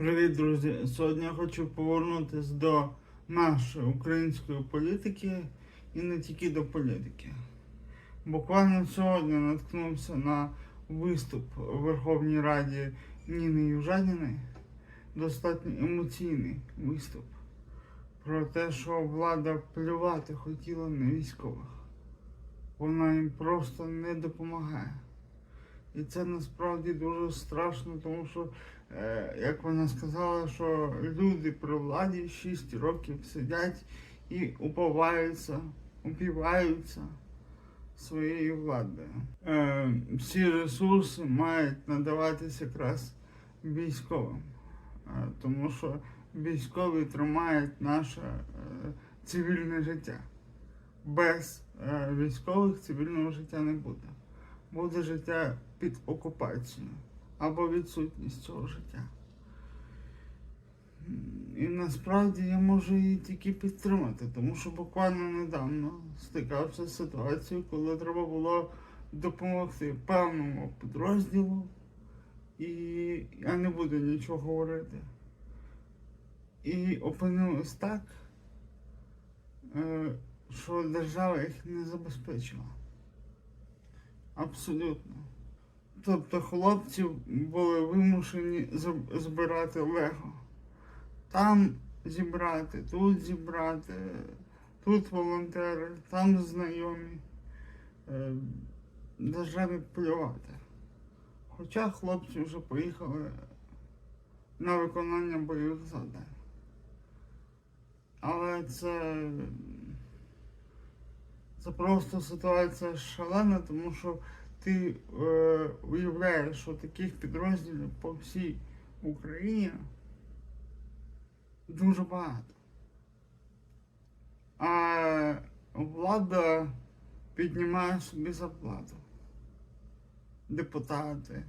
Привіт, друзі! Сьогодні я хочу повернутися до нашої української політики і не тільки до політики. Буквально сьогодні наткнувся на виступ у Верховній Раді Ніни Южаніної. Достатньо емоційний виступ про те, що влада плювати хотіла на військових. Вона їм просто не допомагає. І це насправді дуже страшно, тому що, е, як вона сказала, що люди при владі 6 років сидять і уповаються, упіваються своєю владою. Е, всі ресурси мають надаватися якраз військовим, е, тому що військові тримають наше е, цивільне життя. Без е, військових цивільного життя не буде буде життя під окупацією або відсутність цього життя. І насправді я можу її тільки підтримати, тому що буквально недавно стикався з ситуацією, коли треба було допомогти певному підрозділу, і я не буду нічого говорити. І опинилось так, е, що держава їх не забезпечила. Абсолютно. Тобто хлопці були вимушені збирати лего. Там зібрати, тут зібрати, тут волонтери, там знайомі. Е, Державі плювати. Хоча хлопці вже поїхали на виконання бойових завдань. Але це це просто ситуація шалена, тому що ти е, уявляєш, що таких підрозділів по всій Україні дуже багато. А влада піднімає собі зарплату. Депутати, е,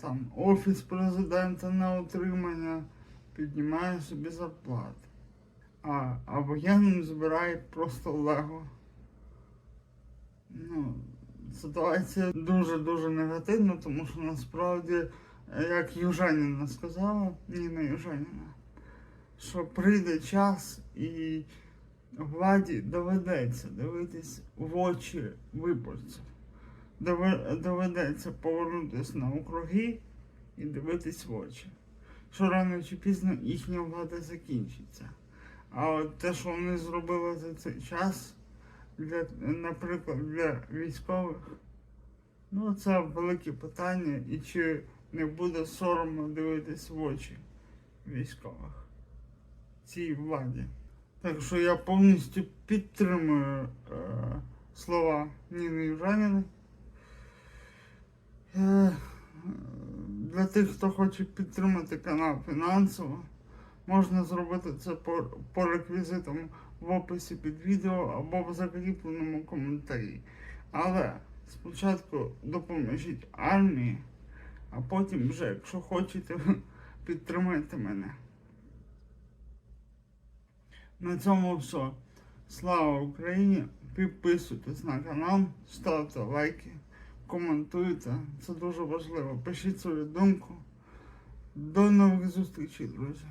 там офіс президента на утримання піднімає собі зарплату. А, а воєнним збирає просто лего. Ну, ситуація дуже-дуже негативна, тому що насправді, як Южаніна сказала, Ніна Южаніна, що прийде час і владі доведеться дивитись в очі виборців. Дове- Доведеться повернутися на округи і дивитись в очі. Що рано чи пізно їхня влада закінчиться. А от те, що вони зробили за цей час, для, наприклад, для військових, ну це велике питання, і чи не буде соромно дивитись в очі військових цій владі. Так що я повністю підтримую е, слова Ніни Южаніної. Е, для тих, хто хоче підтримати канал фінансово, можна зробити це по, по реквізитам в описі під відео або в закріпленому коментарі. Але спочатку допоможіть армії, а потім вже, якщо хочете, підтримайте мене. На цьому все. Слава Україні! Підписуйтесь на канал, ставте лайки, коментуйте. Це дуже важливо. Пишіть свою думку. До нових зустрічей, друзі.